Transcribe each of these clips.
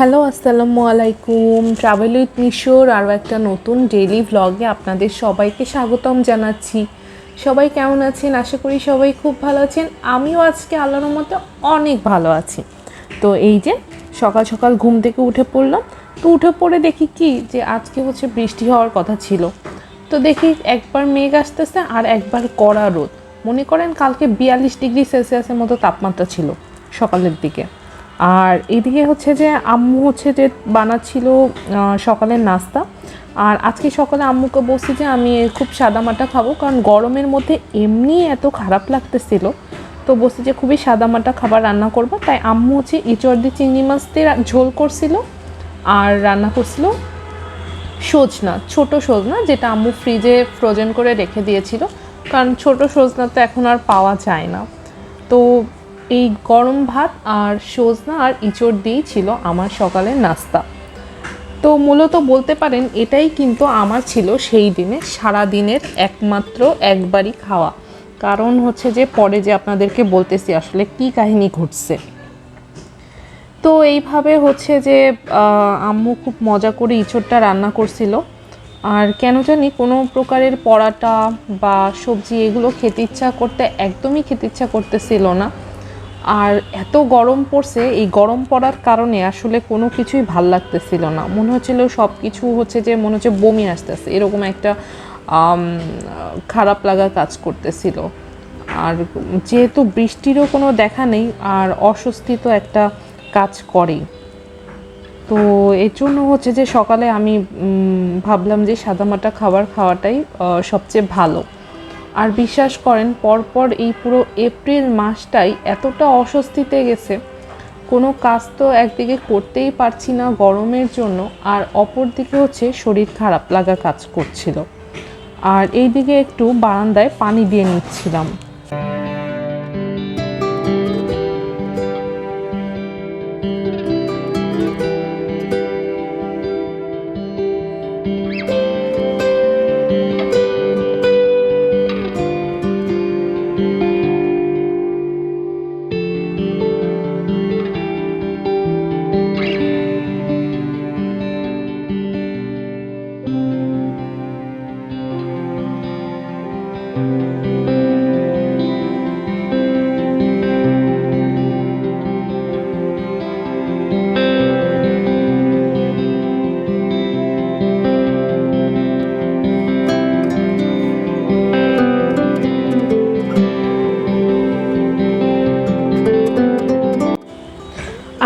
Hello, আসসালামু আলাইকুম। Travel with মিশোর আরও একটা নতুন ডেইলি ভ্লগে আপনাদের সবাইকে স্বাগতম জানাচ্ছি। সবাই কেমন আছেন? আশা করি সবাই খুব ভালো আছেন। আমিও আজকে আল্লাহর মতো অনেক ভালো আছি। তো এই যে সকাল সকাল ঘুম থেকে উঠে পড়লাম। তো উঠে পড়ে দেখি কি যে আজকে হচ্ছে বৃষ্টি হওয়ার কথা ছিল। তো দেখি একবার মেঘ আসতেছে আর একবার কড়া রোদ। মনে করেন কালকে বিয়াল্লিশ ডিগ্রি সেলসিয়াসের মতো তাপমাত্রা ছিল সকালের দিকে। আর এদিকে হচ্ছে যে আম্মু হচ্ছে যে বানাচ্ছিল সকালের নাস্তা। আর আজকে সকালে আম্মুকে বলছি যে আমি খুব সাদামাটা খাব, কারণ গরমের মধ্যে এমনি এত খারাপ লাগতেছিল। তো বলছি যে খুবই সাদামাটা খাবার রান্না করব। তাই আম্মু হচ্ছে ইচড় দিয়ে চিংড়ি মাছ দিয়ে ঝোল করছিল, আর রান্না করছিল সজনা, ছোট সজনা, যেটা আম্মু ফ্রিজে ফ্রোজেন করে রেখে দিয়েছিল। কারণ ছোট সজনা তো এখন আর পাওয়া যায় না। তো এই গরম ভাত আর সজনা আর ইঁচড় দিয়েই ছিল আমার সকালের নাস্তা। তো মূলত বলতে পারেন, এটাই কিন্তু আমার ছিল সেই দিনে সারা দিনের একমাত্র একবারই খাওয়া। কারণ হচ্ছে যে, পরে যে আপনাদেরকে বলতেছি, আসলে কি কাহিনী ঘটছে। তো এইভাবে হচ্ছে যে আম্মু খুব মজা করে ইঁচড়টা রান্না করছিল। আর কেন জানি কোনো প্রকারের পরাটা বা সবজি এগুলো খেতে ইচ্ছা করতে, একদমই খেতে ইচ্ছা করতেছিল না। আর এত গরম পড়ছে, এই গরম পড়ার কারণে আসলে কোনো কিছুই ভালো লাগতেছিল না। মনে হচ্ছিল সব কিছু হচ্ছে যে, মনে হচ্ছে বমি আসতেছে। এরকম একটা খারাপ লাগা কাজ করতেছিল। আর যেহেতু বৃষ্টিরও কোনো দেখা নেই, আর অস্বস্তি তো একটা কাজ করেই। তো এর জন্য হচ্ছে যে, সকালে আমি ভাবলাম যে, সাদামাটা খাবার খাওয়াটাই সবচেয়ে ভালো। আর বিশ্বাস করেন, পরপর এই পুরো এপ্রিল মাসটাই এতটা অস্বস্তিতে গেছে। কোনো কাজ তো একদিকে করতেই পারছি না গরমের জন্য, আর অপর দিকে হচ্ছে শরীর খারাপ লাগা কাজ করছিল। আর এইদিকে একটু বারান্দায় পানি দিয়ে নিচ্ছিলাম।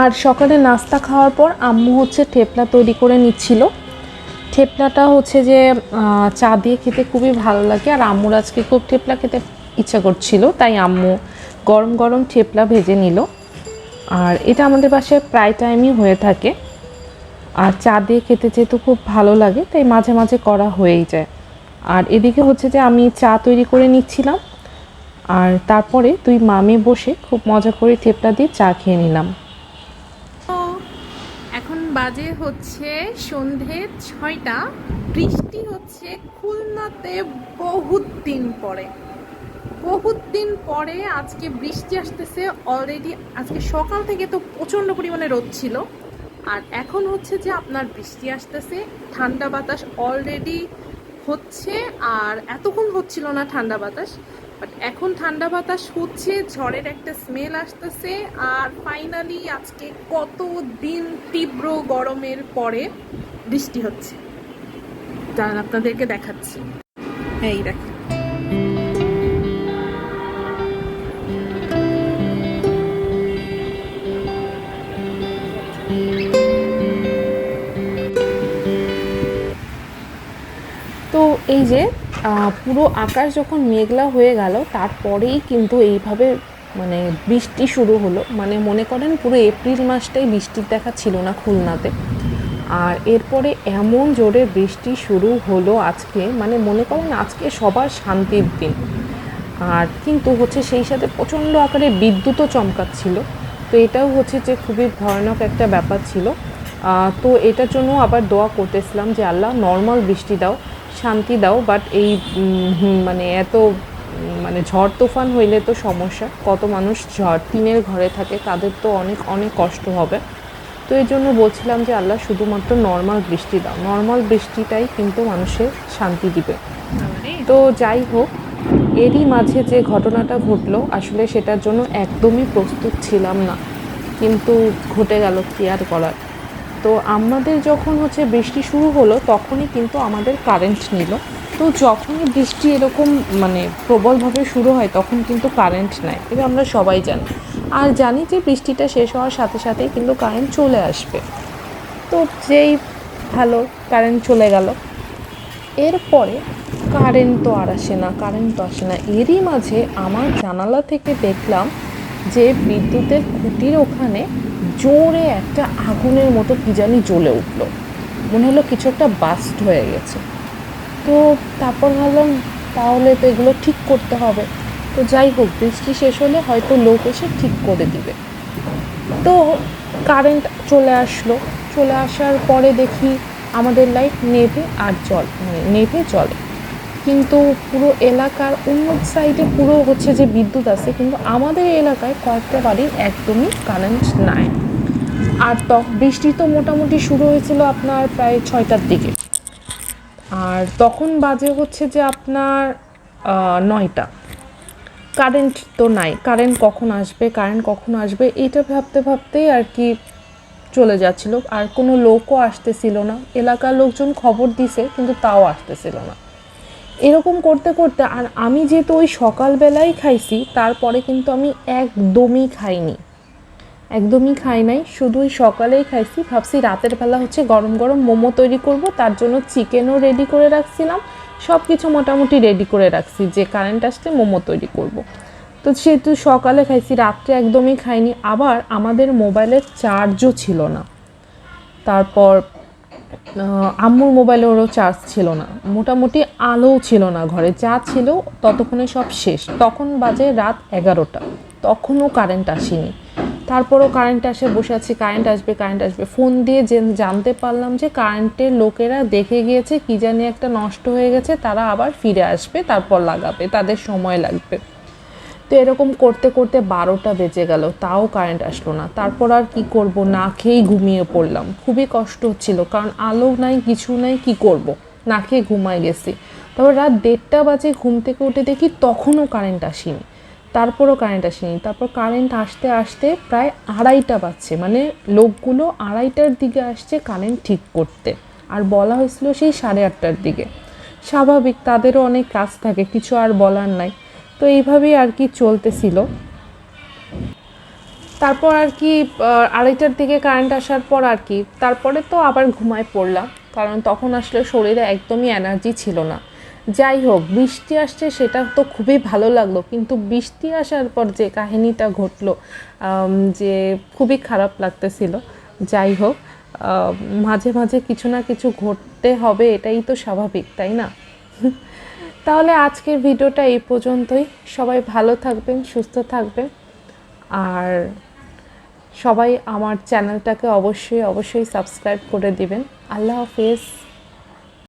আর সকালে নাস্তা খাওয়ার পর আম্মু হচ্ছে ঠেপলা তৈরি করে নিচ্ছিল। ঠেপলাটা হচ্ছে যে চা দিয়ে খেতে খুবই ভালো লাগে আর আম্মুর আজকে খুব ঠেপলা খেতে ইচ্ছা করছিল, তাই আম্মু গরম গরম ঠেপলা ভেজে নিল। আর এটা আমাদের বাসায় প্রায় টাইমই হয়ে থাকে। আর চা দিয়ে খেতে যেহেতু খুব ভালো লাগে, তাই মাঝে মাঝে করা হয়েই যায়। আর এদিকে হচ্ছে যে, আমি চা তৈরি করে নিচ্ছিলাম। আর তারপরে তুই মামে বসে খুব মজা করে ঠেপলা দিয়ে চা খেয়ে নিলাম। বাজে হচ্ছে সন্ধে ছয়টা, বৃষ্টি হচ্ছে খুলনাতে বহুত দিন পরে। বহুত দিন পরে আজকে বৃষ্টি আসতেছে অলরেডি আজকে সকাল থেকে তো প্রচণ্ড পরিমাণে রোদ ছিল। আর এখন হচ্ছে যে আপনার বৃষ্টি আসতেছে, ঠান্ডা বাতাস অলরেডি হচ্ছে, আর এতক্ষণ হচ্ছিল না ঠান্ডা বাতাস। বাট এখন ঠান্ডা বাতাস হচ্ছে, ঝড়ের একটা স্মেল আসতেছে, আর ফাইনালি আজকে কত দিন তীব্র গরমের পরে বৃষ্টি হচ্ছে। দাঁড়ান আপনাদেরকে দেখাচ্ছি। এই দেখেন। তো এই যে পুরো আকাশ যখন মেঘলা হয়ে গেল, তারপরেই কিন্তু এইভাবে মানে বৃষ্টি শুরু হলো। মানে মনে করেন পুরো এপ্রিল মাসটাই বৃষ্টির দেখা ছিল না খুলনাতে। আর এরপরে এমন জোরে বৃষ্টি শুরু হলো আজকে মানে মনে করেন আজকে সবার শান্তির দিন। আর কিন্তু হচ্ছে সেই সাথে প্রচণ্ড আকারে বিদ্যুৎও চমকাচ্ছিল। তো এটাও হচ্ছে যে খুবই ভয়ানক একটা ব্যাপার ছিল। তো এটার জন্য আবার দোয়া করতেছিলাম যে, আল্লাহ নর্মাল বৃষ্টি দাও। শান্তি দাও বাট এই মানে এত মানে ঝড় তুফান হইলে তো সমস্যা। কত মানুষ ঝড়, টিনের ঘরে থাকে, তাদের তো অনেক অনেক কষ্ট হবে। তো এই জন্য বলছিলাম যে আল্লাহ শুধুমাত্র নর্মাল বৃষ্টি দাও। নর্মাল বৃষ্টিটাই কিন্তু মানুষের শান্তি দিবে। তো যাই হোক, এরই মাঝে যে ঘটনাটা ঘটলো, আসলে সেটার জন্য একদমই প্রস্তুত ছিলাম না। কিন্তু ঘটে গেল কি আর করার তো আমাদের যখন হচ্ছে বৃষ্টি শুরু হলো, তখনই কিন্তু আমাদের কারেন্ট নিল। তো যখনই বৃষ্টি এরকম মানে প্রবলভাবে শুরু হয়, তখন কিন্তু কারেন্ট নেয় এটা আমরা সবাই জানি। আর জানি যে বৃষ্টিটা শেষ হওয়ার সাথে সাথেই কিন্তু কারেন্ট চলে আসবে। তো যেই ভালো কারেন্ট চলে গেল, এরপরে কারেন্ট তো আর আসে না কারেন্ট তো আসে না। এরই মাঝে আমার জানালা থেকে দেখলাম যে বিদ্যুতের খুঁটির ওখানে জোরে একটা আগুনের মতো কি জানি জ্বলে উঠল। মনে হলো কিছু একটা বাস্ট হয়ে গেছে। তো তারপর ভাবলাম, তাহলে তো এগুলো ঠিক করতে হবে। তো যাই হোক, বৃষ্টি শেষ হলে হয়তো লোক এসে ঠিক করে দিবে। তো কারেন্ট চলে আসলো। চলে আসার পরে দেখি আমাদের লাইট নেভে আর জল মানে নেভে জলে। কিন্তু পুরো এলাকার অন্য সাইডে পুরো হচ্ছে যে বিদ্যুৎ আছে, কিন্তু আমাদের এলাকায় কয়েকটা বাড়ির একদমই কারেন্ট নাই। আর তখ বৃষ্টি তো মোটামুটি শুরু হয়েছিল আপনার প্রায় ছয়টার দিকে। আর তখন বাজে হচ্ছে যে আপনার নয়টা। কারেন্ট তো নাই। কারেন্ট কখন আসবে কারেন্ট কখন আসবে, এটা ভাবতে ভাবতেই আর কি চলে যাচ্ছিল। আর কোনো লোকও আসতেছিল না। এলাকার লোকজন খবর দিছে, কিন্তু তাও আসতেছিল না। এরকম করতে করতে আর আমি যেহেতু ওই সকালবেলাই খাইছি, তারপরে কিন্তু আমি একদমই খাইনি। একদমই খাই নাই, শুধু ওই সকালেই খাইছি। ভাবছি রাতের বেলা হচ্ছে গরম গরম মোমো তৈরি করব, তার জন্য চিকেনও রেডি করে রাখছিলাম। সব কিছু মোটামুটি রেডি করে রাখছি, যে কারেন্ট আসলে মোমো তৈরি করব। তো সেহেতু সকালে খাইছি, রাত্রে একদমই খাইনি। আবার আমাদের মোবাইলের চার্জও ছিল না। তারপর আম্মুর মোবাইলেরও চার্জ ছিল না। মোটামুটি আলোও ছিল না ঘরে। যা ছিল ততক্ষণে সব শেষ। তখন বাজে রাত এগারোটা। তখনও কারেন্ট আসেনি। তারপরও কারেন্ট আসে, বসে আছি কারেন্ট আসবে কারেন্ট আসবে। ফোন দিয়ে যে জানতে পারলাম যে কারেন্টের লোকেরা দেখে গিয়েছে, কি জানি একটা নষ্ট হয়ে গেছে, তারা আবার ফিরে আসবে, তারপর লাগাবে, তাদের সময় লাগবে। তো এরকম করতে করতে বারোটা বেজে গেল, তাও কারেন্ট আসলো না। তারপর আর কি করব? না খেয়েই ঘুমিয়ে পড়লাম। খুবই কষ্ট হচ্ছিল, কারণ আলো নাই, কিছু নাই, কি করব? না খেয়ে ঘুমায় গেছি। তারপর রাত দেড়টা বাজে ঘুম থেকে উঠে দেখি তখনও কারেন্ট আসেনি। তারপরও কারেন্ট আসেনি। তারপর কারেন্ট আসতে আসতে প্রায় আড়াইটা বাজছে। মানে লোকগুলো আড়াইটার দিকে আসছে কারেন্ট ঠিক করতে। আর বলা হয়েছিল সেই সাড়ে আটটার দিকে। স্বাভাবিক, তাদেরও অনেক কাজ থাকে, কিছু আর বলার নাই। তো এইভাবেই আর কি চলতেছিল। তারপর আর কি আড়াইটার দিকে কারেন্ট আসার পর আর কি, তারপরে তো আবার ঘুমায় পড়লাম, কারণ তখন আসলে শরীরে একদমই এনার্জি ছিল না। যাই হোক, বৃষ্টি আসছে সেটা তো খুবই ভালো লাগল, কিন্তু বৃষ্টি আসার পর যে কাহিনীটা ঘটলো যে খুবই খারাপ লাগতেছিল। যাই হোক মাঝে মাঝে কিছু না কিছু ঘটতে হবে, এটাই তো স্বাভাবিক, তাই না? তাহলে আজকের ভিডিওটা এই পর্যন্তই। সবাই ভালো থাকবেন, সুস্থ থাকবেন। আর সবাই আমার চ্যানেলটাকে অবশ্যই অবশ্যই সাবস্ক্রাইব করে দিবেন। আল্লাহ হাফেজ।